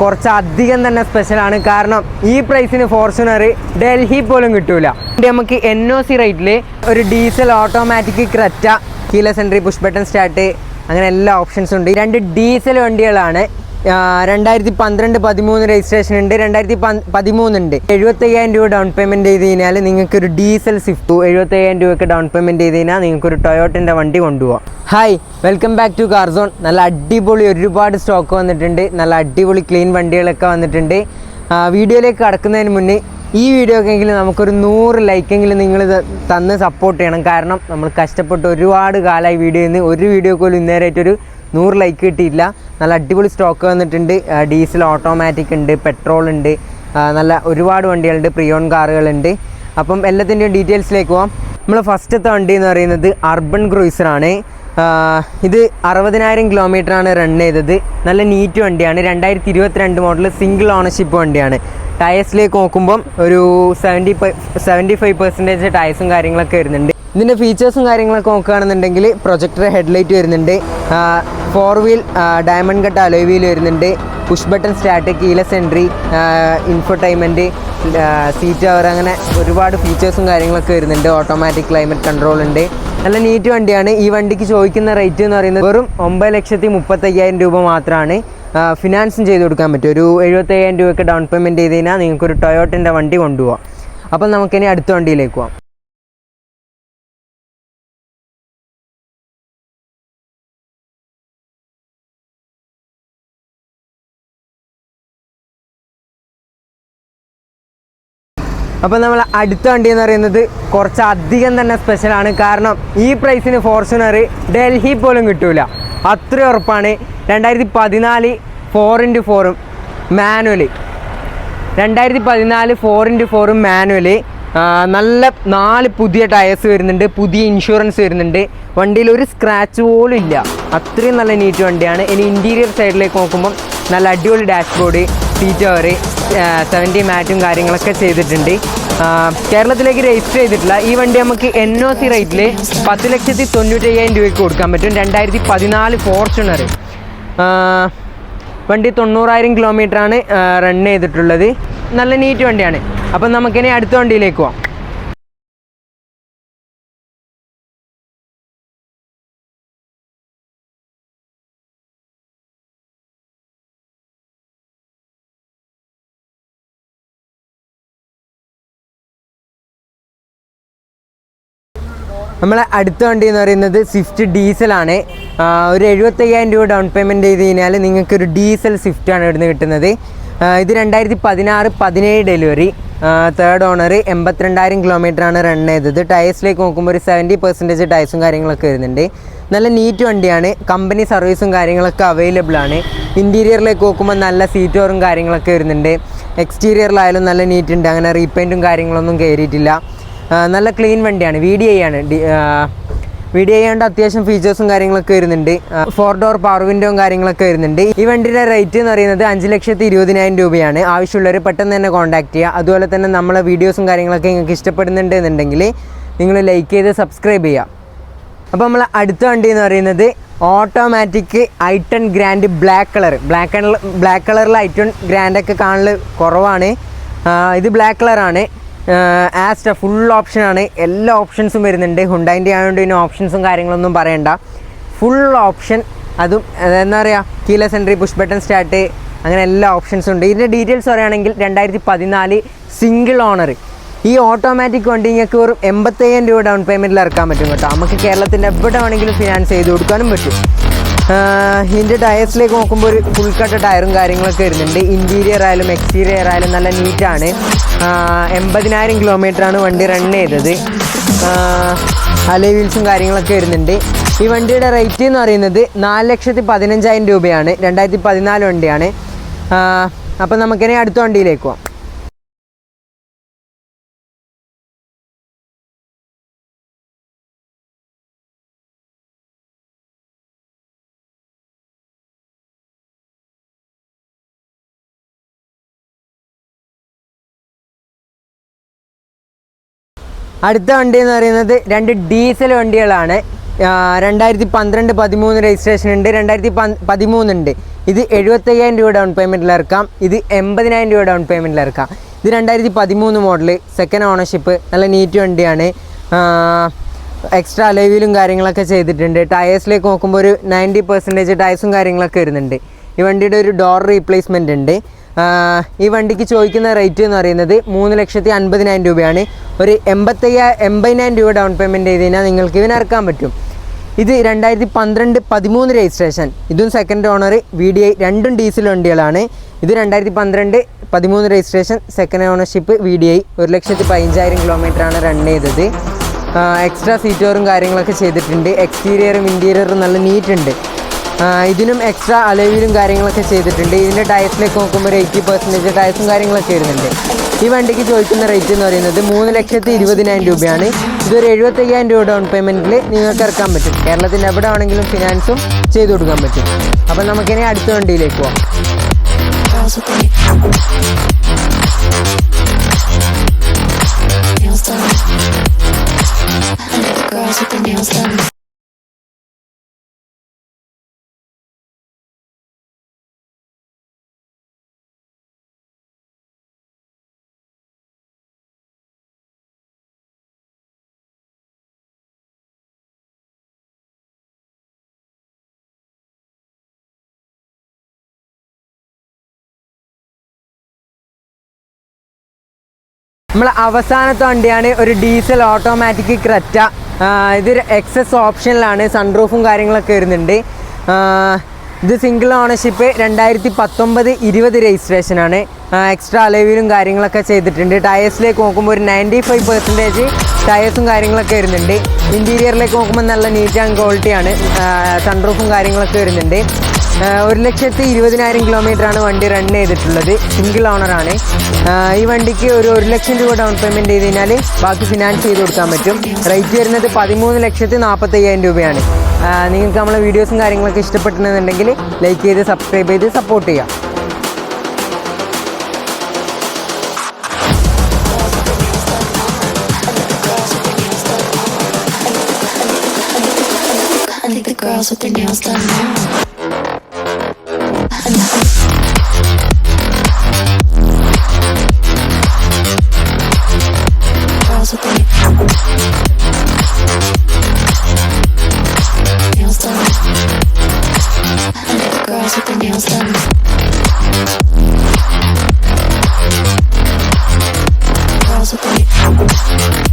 കുറച്ച് അധികം തന്നെ സ്പെഷ്യലാണ് കാരണം ഈ പ്രൈസിന് ഫോർച്യൂണർ ഡൽഹി പോലും കിട്ടൂല. നമുക്ക് എൻ ഒ സി റേറ്റിൽ ഒരു diesel automatic Creta keyless entry push start അങ്ങനെ എല്ലാ ഓപ്ഷൻസും ഉണ്ട്. രണ്ട് ഡീസൽ വണ്ടികളാണ് രണ്ടായിരത്തി പന്ത്രണ്ട് പതിമൂന്ന് രജിസ്ട്രേഷൻ ഉണ്ട്. രണ്ടായിരത്തി പതിമൂന്ന് ഉണ്ട് എഴുപത്തയ്യായിരം രൂപ ഡൗൺ പേയ്മെന്റ് ചെയ്ത് കഴിഞ്ഞാൽ നിങ്ങൾക്ക് ഒരു ഡീസൽ സ്വിഫ്റ്റ് എഴുപത്തയ്യായിരം രൂപയ്ക്ക് ഡൗൺ പേയ്മെന്റ് ചെയ്ത് കഴിഞ്ഞാൽ നിങ്ങൾക്ക് ഒരു ടൊയോട്ടിന്റെ വണ്ടി കൊണ്ടുപോകാം hi welcome back to Carzone നല്ല അടിപൊളി ഒരുപാട് സ്റ്റോക്ക് വന്നിട്ടുണ്ട്. നല്ല അടിപൊളി ക്ലീൻ വണ്ടികളൊക്കെ വന്നിട്ടുണ്ട്. വീഡിയോയിലേക്ക് കടക്കുന്നതിന് മുന്നേ ഈ വീഡിയോ വീഡിയോക്കെങ്കിലും നമുക്കൊരു നൂറ് ലൈക്കെങ്കിലും നിങ്ങൾ തന്ന് സപ്പോർട്ട് ചെയ്യണം. കാരണം നമ്മൾ കഷ്ടപ്പെട്ട് ഒരുപാട് കാലമായി വീഡിയോയിൽ നിന്ന് ഒരു വീഡിയോ പോലും ഇന്നേരമായിട്ടൊരു നൂറ് ലൈക്ക് കിട്ടിയില്ല നല്ല അടിപൊളി സ്റ്റോക്ക് വന്നിട്ടുണ്ട്. ഡീസൽ ഓട്ടോമാറ്റിക് ഉണ്ട് പെട്രോൾ ഉണ്ട്. നല്ല ഒരുപാട് വണ്ടികളുണ്ട് പ്രിയോൺ കാറുകളുണ്ട്. അപ്പം എല്ലാത്തിന്റെയും ഡീറ്റെയിൽസിലേക്ക് പോവാം. നമ്മൾ ഫസ്റ്റത്തെ വണ്ടി എന്ന് പറയുന്നത് അർബൻ ക്രൂയിസറാണ് ഇത് അറുപതിനായിരം ആണ് റൺ ചെയ്തത്. നല്ല നീറ്റ് വണ്ടിയാണ്. രണ്ടായിരത്തി ഇരുപത്തിരണ്ട് മോഡൽ സിംഗിൾ ഓണർഷിപ്പ് വണ്ടിയാണ് ടയേഴ്സിലേക്ക് നോക്കുമ്പം ഒരു സെവന്റി സെവന്റി ഫൈവ് പെർസെന്റേജ് ടയേഴ്സും കാര്യങ്ങളൊക്കെ വരുന്നുണ്ട്. ഇതിന്റെ ഫീച്ചേഴ്സും കാര്യങ്ങളൊക്കെ നോക്കുകയാണെന്നുണ്ടെങ്കിൽ പ്രൊജക്ടർ ഹെഡ്ലൈറ്റ് വരുന്നുണ്ട് four wheel diamond cut alloy wheel വരുന്നുണ്ട് push button start keyless entry infotainment seat അവർ അങ്ങനെ ഒരുപാട് ഫീച്ചേഴ്സും കാര്യങ്ങളൊക്കെ വരുന്നുണ്ട് ഓട്ടോമാറ്റിക് ക്ലൈമറ്റ് കൺട്രോൾ ഉണ്ട്. നല്ല നീറ്റ് വണ്ടിയാണ്. ഈ വണ്ടിക്ക് ചോദിക്കുന്ന റേറ്റ് എന്ന് പറയുന്നത് വെറും ഒമ്പത് ലക്ഷത്തി മുപ്പത്തയ്യായിരം രൂപ മാത്രമാണ്. ഫിനാൻസും ചെയ്ത് കൊടുക്കാൻ പറ്റും. ഒരു എഴുപത്തയ്യായിരം രൂപയൊക്കെ ഡൗൺ പേയ്മെന്റ് ചെയ്ത് കഴിഞ്ഞാൽ നിങ്ങൾക്കൊരു ടൊയോട്ടിന്റെ വണ്ടി കൊണ്ടുപോകാം അപ്പം നമുക്കിനി അടുത്ത വണ്ടിയിലേക്ക് പോകാം അപ്പോൾ നമ്മൾ അടുത്ത വണ്ടി എന്ന് പറയുന്നത് കുറച്ച് അധികം തന്നെ സ്പെഷ്യലാണ് കാരണം ഈ പ്രൈസിന് ഫോർച്യൂണർ ഡൽഹി പോലും കിട്ടൂല. അത്ര ഉറപ്പാണ്. രണ്ടായിരത്തി പതിനാല് ഫോർ ഇന്റു ഫോറും മാനുവൽ രണ്ടായിരത്തി പതിനാല് ഫോർ ഇന്റു ഫോറും മാനുവൽ നല്ല നാല് പുതിയ ടയേഴ്സ് വരുന്നുണ്ട്. പുതിയ ഇൻഷുറൻസ് വരുന്നുണ്ട്. വണ്ടിയിൽ ഒരു സ്ക്രാച്ച് പോലും ഇല്ല. അത്രയും നല്ല നീറ്റ് വണ്ടിയാണ്. ഇനി ഇന്റീരിയർ സൈഡിലേക്ക് നോക്കുമ്പം നല്ല അടിപൊളി ഡാഷ്ബോർഡ് സീറ്റ് കവർ സെവന്റി മാറ്റും കാര്യങ്ങളൊക്കെ ചെയ്തിട്ടുണ്ട്. കേരളത്തിലേക്ക് രജിസ്റ്റർ ചെയ്തിട്ടില്ല. ഈ വണ്ടി നമുക്ക് എൻ ഒ സി റേറ്റിൽ പത്ത് ലക്ഷത്തി തൊണ്ണൂറ്റയ്യായിരം രൂപയ്ക്ക് കൊടുക്കാൻ പറ്റും. രണ്ടായിരത്തി പതിനാല് ഫോർച്യൂണർ വണ്ടി തൊണ്ണൂറായിരം കിലോമീറ്ററാണ് റൺ ചെയ്തിട്ടുള്ളത്. നല്ല നീറ്റ് വണ്ടിയാണ്. അപ്പം നമുക്കിനി അടുത്ത വണ്ടിയിലേക്ക് പോവാം. നമ്മളെ അടുത്ത വണ്ടി എന്ന് പറയുന്നത് സ്വിഫ്റ്റ് ഡീസലാണ് ഒരു എഴുപത്തയ്യായിരം രൂപ ഡൗൺ പേയ്മെന്റ് ചെയ്ത് കഴിഞ്ഞാൽ നിങ്ങൾക്കൊരു ഡീസൽ സ്വിഫ്റ്റാണ് ഇവിടുന്ന് കിട്ടുന്നത്. ഇത് രണ്ടായിരത്തി പതിനാറ് പതിനേഴ് ഡെലിവറി തേർഡ് ഓണർ എൺപത്തിരണ്ടായിരം ആണ് റൺ ചെയ്തത്. ടയേഴ്സിലേക്ക് നോക്കുമ്പോൾ ഒരു സെവന്റി പെർസെന്റേജ് ടയേഴ്സും കാര്യങ്ങളൊക്കെ വരുന്നുണ്ട്. നല്ല നീറ്റ് വണ്ടിയാണ്. കമ്പനി സർവീസും കാര്യങ്ങളൊക്കെ അവൈലബിൾ ആണ്. ഇന്റീരിയറിലേക്ക് നോക്കുമ്പോൾ നല്ല സീറ്റോറും കാര്യങ്ങളൊക്കെ വരുന്നുണ്ട്. എക്സ്റ്റീരിയറിലായാലും നല്ല നീറ്റ് ഉണ്ട്. അങ്ങനെ റീപെയിന്റും കാര്യങ്ങളൊന്നും കയറിയിട്ടില്ല നല്ല ക്ലീൻ വണ്ടിയാണ്. വി ഡി ഐ ആണ്. വി ഡി ഐ ആണ്ട് അത്യാവശ്യം ഫീച്ചേഴ്സും കാര്യങ്ങളൊക്കെ വരുന്നുണ്ട്. ഫോർ ഡോർ പവർ വിൻഡോയും കാര്യങ്ങളൊക്കെ വരുന്നുണ്ട്. ഈ വണ്ടിയുടെ റേറ്റ് എന്ന് പറയുന്നത് അഞ്ച് ലക്ഷത്തി ഇരുപതിനായിരം രൂപയാണ്. ആവശ്യമുള്ളവർ പെട്ടെന്ന് തന്നെ കോൺടാക്ട് ചെയ്യുക. അതുപോലെ തന്നെ നമ്മളെ വീഡിയോസും കാര്യങ്ങളൊക്കെ നിങ്ങൾക്ക് ഇഷ്ടപ്പെടുന്നുണ്ട് എന്നുണ്ടെങ്കിൽ നിങ്ങൾ ലൈക്ക് ചെയ്ത് സബ്സ്ക്രൈബ് ചെയ്യുക. അപ്പോൾ നമ്മൾ അടുത്ത വണ്ടി എന്ന് പറയുന്നത് automatic i ten grand black colour black colour black കളറിൽ ഐട്ടൺ ഗ്രാൻഡൊക്കെ കാണൽ കുറവാണ്. ഇത് ബ്ലാക്ക് കളറാണ് ആസ്റ്റ ഫുൾ ഓപ്ഷനാണ് എല്ലാ ഓപ്ഷൻസും വരുന്നുണ്ട്. ഹുണ്ടായിന്റെ ആയതുകൊണ്ട് പിന്നെ ഓപ്ഷൻസും കാര്യങ്ങളൊന്നും പറയണ്ട. ഫുൾ ഓപ്ഷൻ അതും എന്താ പറയുക keyless entry push button start അങ്ങനെ എല്ലാ ഓപ്ഷൻസും ഉണ്ട്. ഇതിന്റെ ഡീറ്റെയിൽസ് പറയുകയാണെങ്കിൽ രണ്ടായിരത്തി പതിനാല് സിംഗിൾ ഓണർ ഈ ഓട്ടോമാറ്റിക് വണ്ടി നിങ്ങൾക്ക് വെറും എൺപത്തയ്യായിരം രൂപ ഡൗൺ പേയ്മെന്റിൽ ഇറക്കാൻ പറ്റും കേട്ടോ. നമുക്ക് കേരളത്തിന്റെ എവിടെ വേണമെങ്കിലും ഫിനാൻസ് ചെയ്ത് കൊടുക്കാനും പറ്റും. ഇതിന്റെ ടയേഴ്സിലേക്ക് നോക്കുമ്പോൾ ഒരു ഫുൾ കട്ട് ടയറും കാര്യങ്ങളൊക്കെ വരുന്നുണ്ട്. ഇന്റീരിയർ ആയാലും എക്സ്റ്റീരിയർ ആയാലും നല്ല നീറ്റാണ് എൺപതിനായിരം കിലോമീറ്ററാണ് വണ്ടി റൺ ചെയ്തത്. അലേ വീൽസും കാര്യങ്ങളൊക്കെ വരുന്നുണ്ട്. ഈ വണ്ടിയുടെ റേറ്റ് എന്ന് പറയുന്നത് നാല് ലക്ഷത്തി പതിനഞ്ചായിരം രൂപയാണ്. രണ്ടായിരത്തി പതിനാല് വണ്ടിയാണ്. അപ്പം നമുക്കിനി അടുത്ത വണ്ടിയിലേക്ക് പോവാം. അടുത്ത വണ്ടി എന്ന് പറയുന്നത് രണ്ട് ഡീസൽ വണ്ടികളാണ്. രണ്ടായിരത്തി പന്ത്രണ്ട് പതിമൂന്ന് രജിസ്ട്രേഷൻ ഉണ്ട്. രണ്ടായിരത്തി പതിമൂന്നുണ്ട് ഇത് എഴുപത്തയ്യായിരം രൂപ ഡൗൺ പേയ്മെന്റിൽ ഇറക്കാം. ഇത് എൺപതിനായിരം രൂപ ഡൗൺ പേയ്മെന്റിൽ ഇറക്കാം. ഇത് രണ്ടായിരത്തി പതിമൂന്ന് മോഡൽ സെക്കൻഡ് ഓണർഷിപ്പ് നല്ല നീറ്റ് വണ്ടിയാണ്. എക്സ്ട്രാ അലൈവിലും കാര്യങ്ങളൊക്കെ ചെയ്തിട്ടുണ്ട്. ടയേഴ്സിലേക്ക് നോക്കുമ്പോൾ ഒരു നയന്റി പെർസെന്റേജ് ടയേഴ്സും കാര്യങ്ങളൊക്കെ വരുന്നുണ്ട്. ഈ വണ്ടിയുടെ ഒരു ഡോർ റീപ്ലേസ്മെന്റ് ഉണ്ട്. ഈ വണ്ടിക്ക് ചോദിക്കുന്ന റേറ്റ് എന്ന് പറയുന്നത് മൂന്ന് ലക്ഷത്തി അൻപതിനായിരം രൂപയാണ്. ഒരു എൺപത്തയ്യ എൺപതിനായിരം രൂപ ഡൗൺ പേയ്മെന്റ് ചെയ്ത് കഴിഞ്ഞാൽ നിങ്ങൾക്ക് ഇവൻ ഇറക്കാൻ പറ്റും. ഇത് രണ്ടായിരത്തി പന്ത്രണ്ട് പതിമൂന്ന് രജിസ്ട്രേഷൻ. ഇതും second owner V D I രണ്ടും ഡീസൽ വണ്ടികളാണ്. ഇത് രണ്ടായിരത്തി പന്ത്രണ്ട് പതിമൂന്ന് registration second ownership V D I ഒരു ലക്ഷത്തി പതിനഞ്ചായിരം കിലോമീറ്ററാണ് റൺ ചെയ്തത്. എക്സ്ട്രാ സീറ്റോറും കാര്യങ്ങളൊക്കെ ചെയ്തിട്ടുണ്ട്. എക്സ്റ്റീരിയറും ഇന്റീരിയറും നല്ല നീറ്റ് ഉണ്ട്. ആ, ഇതിനും എക്സ്ട്രാ അലവിലും കാര്യങ്ങളൊക്കെ ചെയ്തിട്ടുണ്ട്. ഇതിന്റെ ടയർസിലേക്ക് നോക്കുമ്പോൾ എയ്റ്റി പെർസെന്റേജ് ടയർസും കാര്യങ്ങളൊക്കെ വരുന്നുണ്ട്. ഈ വണ്ടിക്ക് ചോദിക്കുന്ന റേറ്റ് എന്ന് പറയുന്നത് മൂന്ന് ലക്ഷത്തി ഇരുപതിനായിരം രൂപയാണ്. ഇതൊരു എഴുപത്തയ്യായിരം രൂപ ഡൗൺ പേയ്മെന്റിൽ നിങ്ങൾക്ക് ഇറക്കാൻ പറ്റും. കേരളത്തിൽ എവിടെ ആണെങ്കിലും ഫിനാൻസും ചെയ്തു കൊടുക്കാൻ പറ്റും. അപ്പോൾ നമുക്കിനി അടുത്ത വണ്ടിയിലേക്ക് പോകാം നമ്മൾ അവസാനത്തെ വണ്ടിയാണ് ഒരു ഡീസൽ ഓട്ടോമാറ്റിക് ക്രെറ്റ. ഇതൊരു എക്സസ് ഓപ്ഷനിലാണ് സൺറൂഫും കാര്യങ്ങളൊക്കെ വരുന്നുണ്ട്. ഇത് സിംഗിൾ ഓണർഷിപ്പ് രണ്ടായിരത്തി പത്തൊമ്പത് ഇരുപത് രജിസ്ട്രേഷനാണ് എക്സ്ട്രാ അലവിലും കാര്യങ്ങളൊക്കെ ചെയ്തിട്ടുണ്ട്. ടയേഴ്സിലേക്ക് നോക്കുമ്പോൾ ഒരു നയന്റി ഫൈവ് പെർസെന്റേജ് ടയേഴ്സും കാര്യങ്ങളൊക്കെ വരുന്നുണ്ട്. ഇന്റീരിയറിലേക്ക് നോക്കുമ്പോൾ നല്ല നീറ്റ് ആൻഡ് ക്വാളിറ്റിയാണ് സൺറൂഫും കാര്യങ്ങളൊക്കെ വരുന്നുണ്ട്. ഒരു ലക്ഷത്തി ഇരുപതിനായിരം കിലോമീറ്ററാണ് വണ്ടി റൺ ചെയ്തിട്ടുള്ളത്. സിംഗിൾ ഓണറാണ് ഈ വണ്ടിക്ക് ഒരു ഒരു ലക്ഷം രൂപ ഡൗൺ പേയ്മെന്റ് ചെയ്ത് കഴിഞ്ഞാൽ ബാക്കി ഫിനാൻസ് ചെയ്ത് കൊടുക്കാൻ പറ്റും. റേറ്റ് വരുന്നത് പതിമൂന്ന് ലക്ഷത്തി നാൽപ്പത്തയ്യായിരം രൂപയാണ്. നിങ്ങൾക്ക് നമ്മളെ വീഡിയോസും കാര്യങ്ങളൊക്കെ ഇഷ്ടപ്പെട്ടിട്ടുണ്ടെന്നുണ്ടെങ്കിൽ ലൈക്ക് ചെയ്ത് സബ്സ്ക്രൈബ് ചെയ്ത് സപ്പോർട്ട് ചെയ്യാം. With their nails done. The Thank you.